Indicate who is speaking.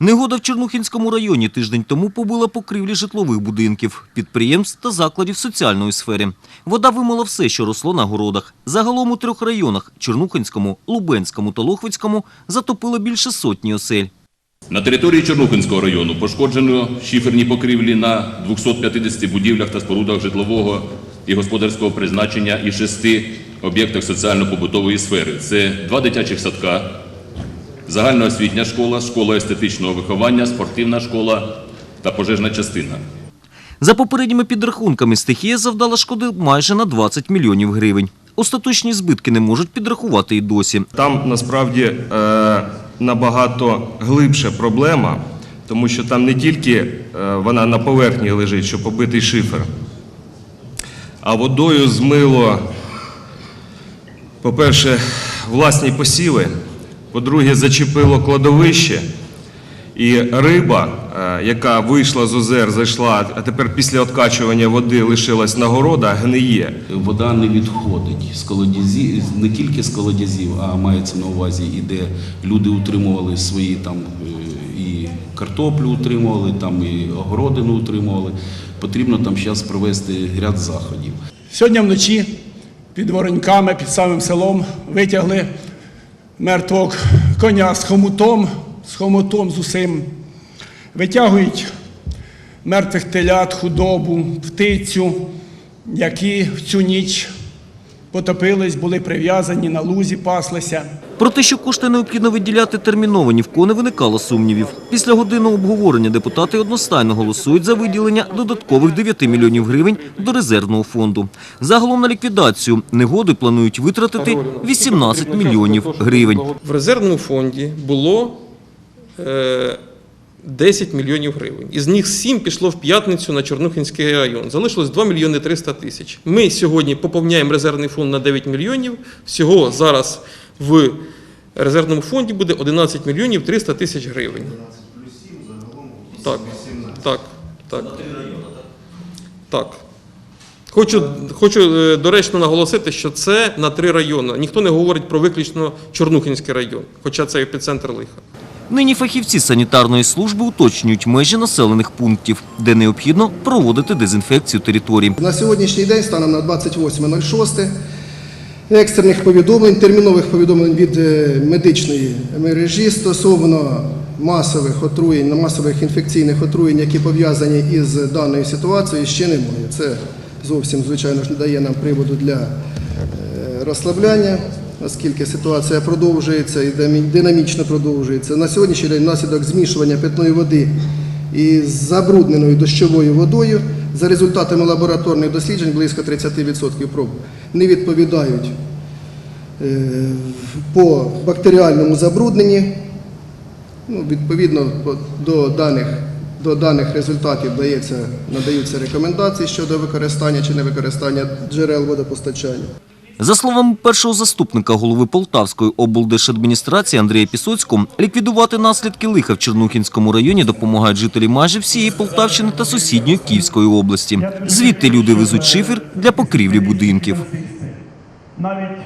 Speaker 1: Негода в Чернухінському районі тиждень тому побила покрівлі житлових будинків, підприємств та закладів соціальної сфери. Вода вимила все, що росло на городах. Загалом у трьох районах – Чернухинському, Лубенському та Лохвицькому – затопило більше сотні осель.
Speaker 2: На території Чорнухинського району пошкоджено шиферні покрівлі на 250 будівлях та спорудах житлового і господарського призначення і шести об'єктах соціально-побутової сфери. Це два дитячих садка, загальноосвітня школа, школа естетичного виховання, спортивна школа та пожежна частина.
Speaker 1: За попередніми підрахунками, стихія завдала шкоди майже на 20 мільйонів гривень. Остаточні збитки не можуть підрахувати і досі.
Speaker 3: Там насправді е, набагато глибша проблема, тому що там не тільки е, вона на поверхні лежить, що побитий шифер, а водою змило, по-перше, власні посіви, по-друге, зачепило кладовище. І риба, е, яка вийшла з озер, зайшла, а тепер після откачування води лишилась на городах, гниє.
Speaker 4: Вода не відходить з колодязів, не тільки з колодязів, а мається на увазі і де люди утримували свої там е, і картоплю утримували, там і огородину утримували. Потрібно там зараз провести ряд заходів.
Speaker 5: Сьогодні вночі під Вороньками, під самим селом витягли мертвого коня з хомутом, з хомутом з усім. Витягують мертвих телят, худобу, птицю, які в цю ніч потопились, були прив'язані на лузі, паслися.
Speaker 1: Про те, що кошти необхідно виділяти терміново, ні в кого не виникало сумнівів. Після годинного обговорення депутати одностайно голосують за виділення додаткових 9 мільйонів гривень до резервного фонду. Загалом на ліквідацію негоди планують витратити 18 мільйонів гривень.
Speaker 6: В резервному фонді було е, 10 мільйонів гривень. Із них 7 пішло в п'ятницю на Чорнухинський район. Залишилось 2 мільйони 300 тисяч. Ми сьогодні поповняємо резервний фонд на 9 мільйонів. Всього зараз в резервному фонді буде 11 мільйонів 300 тисяч гривень. Так, так, так. Так. Хочу, хочу е, доречно наголосити, що це на три райони. Ніхто не говорить про виключно Чорнухинський район, хоча це епіцентр лиха.
Speaker 1: Нині фахівці санітарної служби уточнюють межі населених пунктів, де необхідно проводити дезінфекцію територій.
Speaker 7: На сьогоднішній день, станом на 28.06, екстрених повідомлень, термінових повідомлень від е, медичної мережі стосовно масових отруєнь, масових інфекційних отруєнь, які пов'язані із даною ситуацією, ще немає. Це зовсім, звичайно дає нам приводу для е, розслабляння, оскільки ситуація продовжується і динамічно продовжується. На сьогоднішній день внаслідок змішування питної води із забрудненою дощовою водою за результатами лабораторних досліджень близько 30% проб не відповідають е, по бактеріальному забрудненні. Ну, відповідно до даних, до даних результатів дається, надаються рекомендації щодо використання чи невикористання джерел водопостачання.
Speaker 1: За словами першого заступника голови Полтавської облдержадміністрації Андрія Пісоцького, ліквідувати наслідки лиха в Чернухінському районі допомагають жителі майже всієї Полтавщини та сусідньої Київської області. Звідти люди везуть шифер для покрівлі будинків.
Speaker 8: навіть